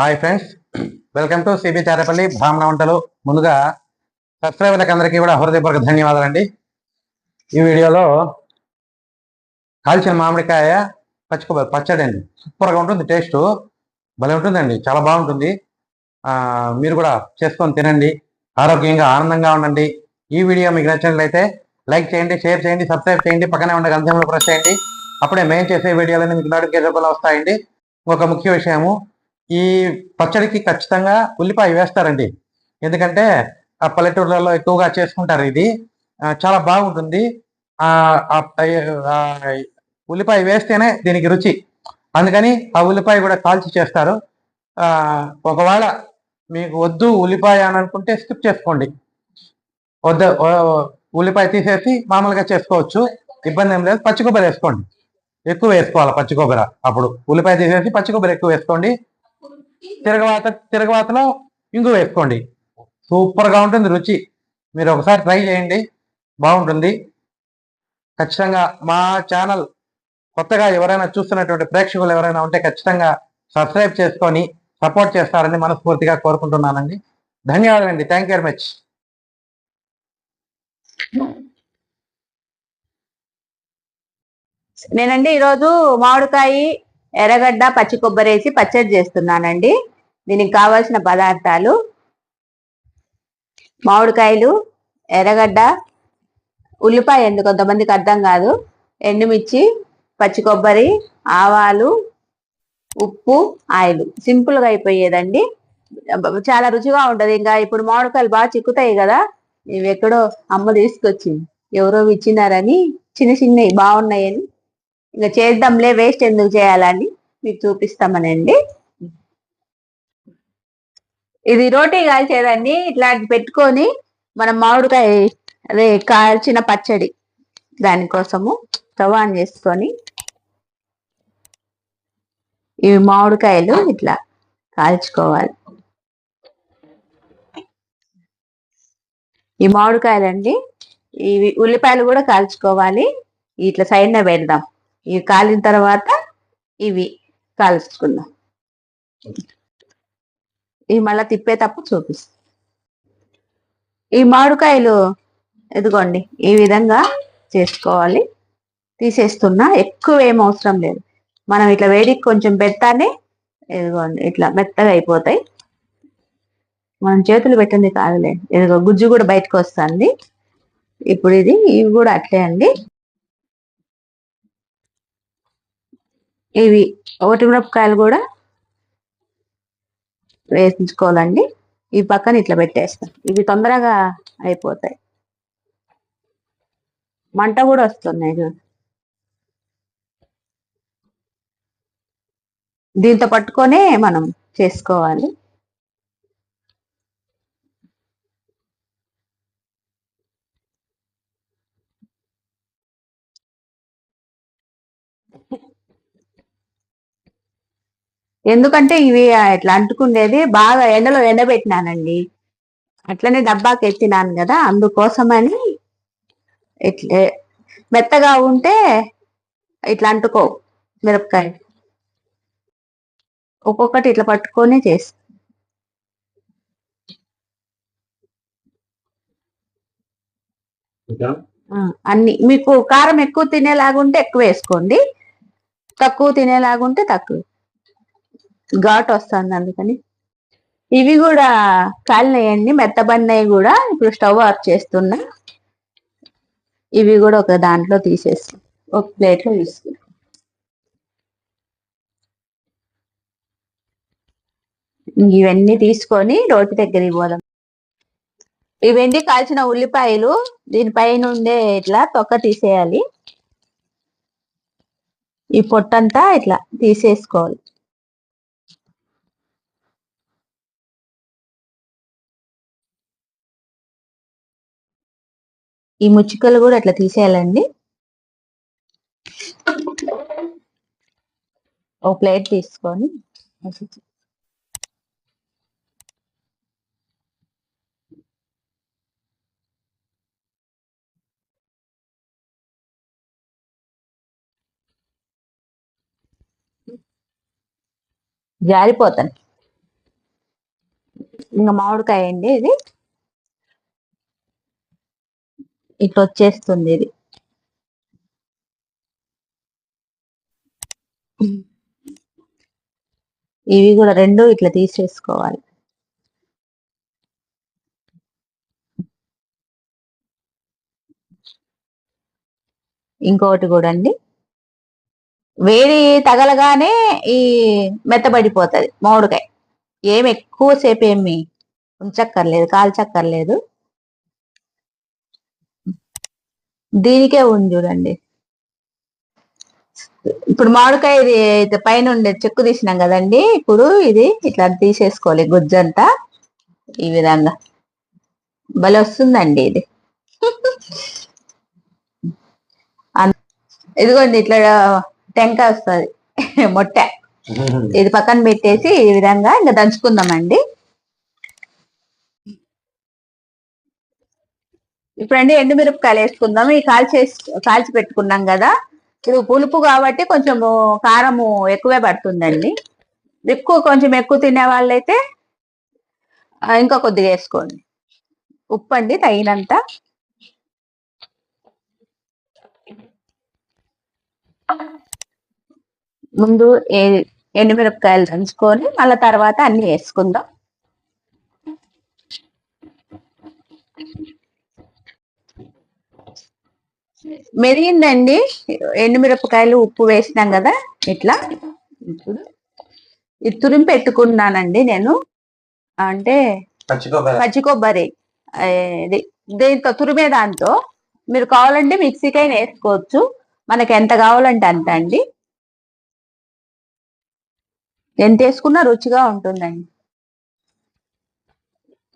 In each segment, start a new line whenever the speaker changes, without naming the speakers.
Hi friends welcome to CB Charepalli బ్రాహ్మణ వంటలు ముందుగా సబ్స్క్రైబర్లకు అందరికీ కూడా హృదయపూర్వక ధన్యవాదాలండి. ఈ వీడియోలో కాల్చిన మామిడికాయ పచ్చికొబ్బరి పచ్చడి అండి సూపర్గా ఉంటుంది టేస్ట్ భలే ఉంటుందండి చాలా బాగుంటుంది. మీరు కూడా చేసుకొని తినండి ఆరోగ్యంగా ఆనందంగా ఉండండి. ఈ వీడియో మీకు నచ్చినట్లయితే లైక్ చేయండి షేర్ చేయండి సబ్స్క్రైబ్ చేయండి పక్కనే ఉండే గంధంలో ప్రెస్ చేయండి. అప్పుడే మేము చేసే వీడియోలన్నీ మీకు నోటిఫికేషన్ వస్తాయండి. ఒక ముఖ్య విషయము ఈ పచ్చడికి ఖచ్చితంగా ఉల్లిపాయ వేస్తారండి. ఎందుకంటే ఆ పల్లెటూర్లలో ఎక్కువగా చేసుకుంటారు ఇది. చాలా బాగుంటుంది. ఉల్లిపాయ వేస్తేనే దీనికి రుచి. అందుకని ఆ ఉల్లిపాయ కూడా కాల్చి చేస్తారు. ఒకవేళ మీకు వద్దు ఉల్లిపాయ అని అనుకుంటే స్కిప్ చేసుకోండి. వద్ద ఉల్లిపాయ తీసేసి మామూలుగా చేసుకోవచ్చు. ఇబ్బంది ఏం లేదు. పచ్చి కొబ్బరి వేసుకోండి. ఎక్కువ వేసుకోవాలి పచ్చి కొబ్బరి? అప్పుడు ఉల్లిపాయ తీసేసి పచ్చి కొబ్బరి ఎక్కువ వేసుకోండి. తిరగవాత తిరగవాతలో ఇంగు వేసుకోండి. సూపర్గా ఉంటుంది రుచి. మీరు ఒకసారి ట్రై చేయండి. బాగుంటుంది. ఖచ్చితంగా మా ఛానల్ కొత్తగా ఎవరైనా చూస్తున్నటువంటి ప్రేక్షకులు ఎవరైనా ఉంటే ఖచ్చితంగా సబ్స్క్రైబ్ చేసుకొని సపోర్ట్ చేస్తారని మనస్ఫూర్తిగా కోరుకుంటున్నానండి. ధన్యవాదాలండి. థ్యాంక్ యూ వెరీ మచ్
నేనండి ఈరోజు మామిడికాయ ఎర్రగడ్డ పచ్చి కొబ్బరి వేసి పచ్చడి చేస్తున్నానండి. దీనికి కావాల్సిన పదార్థాలు మామిడికాయలు ఎర్రగడ్డ ఉల్లిపాయ ఎందుకు కొంతమందికి అర్థం కాదు. ఎండుమిర్చి పచ్చి కొబ్బరి ఆవాలు ఉప్పు ఆయిల్. సింపుల్గా అయిపోయేదండి. చాలా రుచిగా ఉంటుంది. ఇంకా ఇప్పుడు మామిడికాయలు బాగా చిక్కుతాయి కదా. ఇవి ఎక్కడో అమ్మ తీసుకొచ్చింది. ఎవరో ఇచ్చినారని చిన్న చిన్నవి బాగున్నాయని ఇంకా చేద్దాంలే వేస్ట్ ఎందుకు చేయాలని మీకు చూపిస్తామనండి. ఇది రోటీ కాల్చేదండి ఇట్లాంటి పెట్టుకొని మనం మామిడికాయ అదే కాల్చిన పచ్చడి దానికోసము స్టవ్ ఆన్ చేసుకొని ఇవి మామిడికాయలు ఇట్లా కాల్చుకోవాలి. ఈ మామిడికాయలండి ఇవి ఉల్లిపాయలు కూడా కాల్చుకోవాలి ఇట్లా సైడ్న పెడదాం. ఇవి కాలిన తర్వాత ఇవి కాల్చుకుందాం. ఇవి మళ్ళీ తిప్పేటప్పుడు చూపిస్తాం. ఈ మామిడికాయలు ఎదుగోండి ఈ విధంగా చేసుకోవాలి. తీసేస్తున్నా ఎక్కువ ఏం అవసరం లేదు. మనం ఇట్లా వేడికి కొంచెం పెడతానే ఎదుగోండి ఇట్లా మెత్తగా అయిపోతాయి. మనం చేతులు పెట్టింది కాదులే ఎదుగో గుజ్జు కూడా బయటకు వస్తుంది. ఇప్పుడు ఇది ఇవి కూడా అట్లే అండి. ఇవి ఒకటి మిరపకాయలు కూడా వేయించుకోవాలండి. ఈ పక్కన ఇట్లా పెట్టేస్తాం. ఇవి తొందరగా అయిపోతాయి. మంట కూడా వస్తున్నాయి దీంతో పట్టుకొనే మనం చేసుకోవాలి. ఎందుకంటే ఇవి ఇట్లా అంటుకుండేది? బాగా ఎండలో ఎండబెట్టినానండి. అట్లనే డబ్బాకి ఎత్తినాను కదా అందుకోసమని ఇట్లే మెత్తగా ఉంటే ఇట్లా అంటుకో మిరపకాయ. ఒక్కొక్కటి ఇట్లా పట్టుకొని చేసి. అన్ని. మీకు కారం ఎక్కువ తినేలాగుంటే ఎక్కువ వేసుకోండి. తక్కువ తినేలాగుంటే తక్కువ. ఘాట్ వస్తుంది అందుకని. ఇవి కూడా కాలినాయండి మెత్తబడినవి కూడా ఇప్పుడు స్టవ్ ఆఫ్ చేస్తున్నా. ఇవి కూడా ఒక దాంట్లో తీసేసి ఒక ప్లేట్లో తీసుకు ఇవన్నీ తీసుకొని రోటి దగ్గర పోదాం. ఇవన్నీ కాల్చిన ఉల్లిపాయలు దీనిపైన ఉండే ఇట్లా తొక్క తీసేయాలి. ఈ పొట్టంతా ఇట్లా తీసేసుకోవాలి. ఈ ముచ్చుకలు కూడా అట్లా తీసేయాలండి. ఒక ప్లేట్ తీసుకొని జారిపోతాను. ఇంకా మామిడికాయ అండి ఇది. ఇట్లా వచ్చేస్తుంది ఇది. ఇవి కూడా రెండు ఇట్లా తీసేసుకోవాలి. ఇంకొకటి కూడా అండి. వేడి తగలగానే ఈ మెత్తబడిపోతుంది మామిడికాయ. ఏమి ఎక్కువసేపు ఏమి ఉంచక్కర్లేదు కాల్చక్కర్లేదు. దీనికే ఉంది చూడండి. ఇప్పుడు మామిడికాయ ఇది అయితే పైన ఉండే చెక్కు తీసినాం కదండి. ఇప్పుడు ఇది ఇట్లా తీసేసుకోవాలి గుజ్జంతా ఈ విధంగా. భలే వస్తుందండి ఇది. ఇదిగోండి ఇట్లా టెంకాయ వస్తుంది. మొట్ట. ఇది పక్కన పెట్టేసి ఈ విధంగా ఇంకా దంచుకుందామండి. ఇప్పుడండి ఎండుమిరపకాయలు వేసుకుందాం. ఈ కాల్చి కాల్చి పెట్టుకున్నాం కదా. ఇది పులుపు కాబట్టి కొంచెం కారము ఎక్కువే పడుతుందండి. ఎక్కువ కొంచెం ఎక్కువ తినే వాళ్ళైతే ఇంకా కొద్దిగా వేసుకోండి. ఉప్పు అండి తగినంత. ముందు ఏ- ఎండుమిరపకాయలు దంచుకొని మళ్ళీ తర్వాత అన్ని వేసుకుందాం. మెరిగిందండి ఎండుమిరపకాయలు ఉప్పు వేసినాం కదా ఇట్లా. ఇప్పుడు? ఇది తురిమి పెట్టుకున్నానండి నేను. అంటే
పచ్చి కొబ్బరి.
ఇది దీంతో తురిమే దాంతో మీరు కావాలంటే మిక్సీకైనా వేసుకోవచ్చు. మనకి ఎంత కావాలంటే అంత అండి. ఎంత వేసుకున్నా రుచిగా ఉంటుందండి.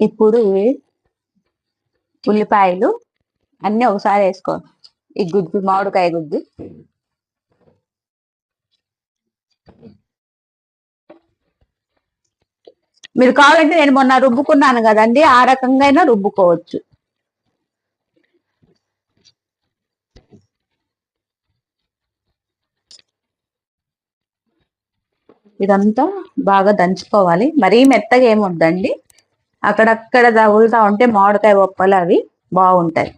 ఇప్పుడు ఉల్లిపాయలు అన్ని ఒకసారి వేసుకో ఈ గుజ్జు మామిడికాయ గుజ్జు మీరు కావాలంటే నేను మొన్న రుబ్బుకున్నాను కదండి ఆ రకంగా అయినా రుబ్బుకోవచ్చు. ఇదంతా బాగా దంచుకోవాలి. మరీ మెత్తగా ఏమి వద్దండి అక్కడక్కడ తగులుతా ఉంటే మామిడికాయ ఒప్పలు అవి బాగుంటాయి.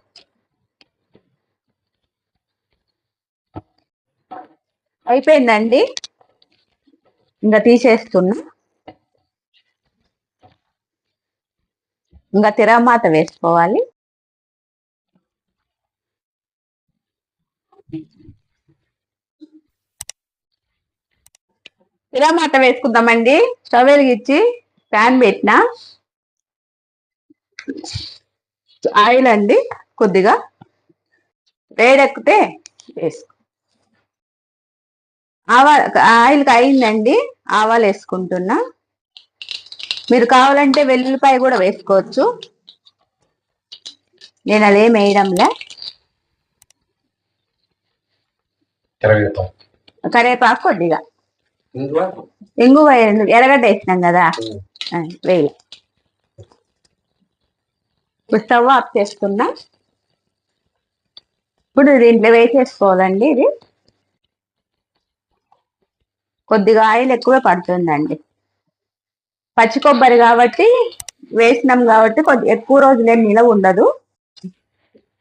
అయిపోయిందండి. ఇంకా తీసేస్తున్నా. ఇంకా తిరమాత వేసుకోవాలి. తిరమాత వేసుకుందామండి. స్టవ్ వెలిగించి ప్యాన్ పెట్టిన. ఆయిల్ అండి కొద్దిగా. వేడెక్కితే వేసుకో. ఆవాలు ఆయిల్ అయిందండి ఆవాలు వేసుకుంటున్నా. మీరు కావాలంటే వెల్లుల్లిపాయ కూడా వేసుకోవచ్చు. నేను అదేం వేయడంలే. కరివేపాకు. కొద్దిగా. ఇంగు ఎర్రగడ్డ వేసినాం కదా. వేయాలి. ఇప్పుడు స్టవ్ ఆఫ్ చేసుకున్నా. ఇప్పుడు దీంట్లో వేసేసుకోవాలండి ఇది. కొద్దిగా ఆయిల్ ఎక్కువే పడుతుందండి. పచ్చి కొబ్బరి కాబట్టి వేసినాం కాబట్టి కొద్ది ఎక్కువ రోజులేం నిలవ ఉండదు.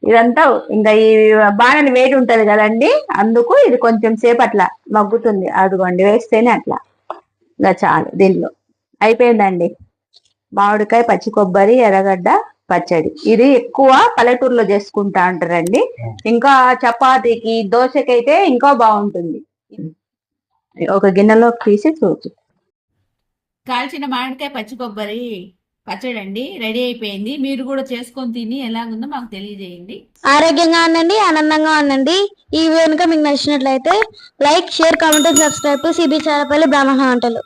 ఇదంతా ఇంకా ఈ బాణలు వేడి ఉంటది కదండి అందుకు ఇది కొంచెం సేపు అట్లా మగ్గుతుంది. అదిగోండి వేస్తేనే అట్లా. ఇంకా చాలు దీనిలో. అయిపోయిందండి. మామిడికాయ పచ్చి కొబ్బరి ఎర్రగడ్డ పచ్చడి. ఇది ఎక్కువ పల్లెటూరులో చేసుకుంటా ఉంటారండి. ఇంకా చపాతీకి దోశకి అయితే ఇంకా బాగుంటుంది. ఒక గిన్నెలోకి తీసి చూపు
కాల్చిన మామిడికాయ పచ్చి కొబ్బరి పచ్చడి అండి రెడీ అయిపోయింది. మీరు కూడా చేసుకొని తిని ఎలాగుందో మాకు తెలియజేయండి.
ఆరోగ్యంగా ఉండండి ఆనందంగా ఉండండి. ఈ వీడియో కనుక మీకు నచ్చినట్లయితే like share comment subscribe CB Charapalli బ్రాహ్మణ వంటలు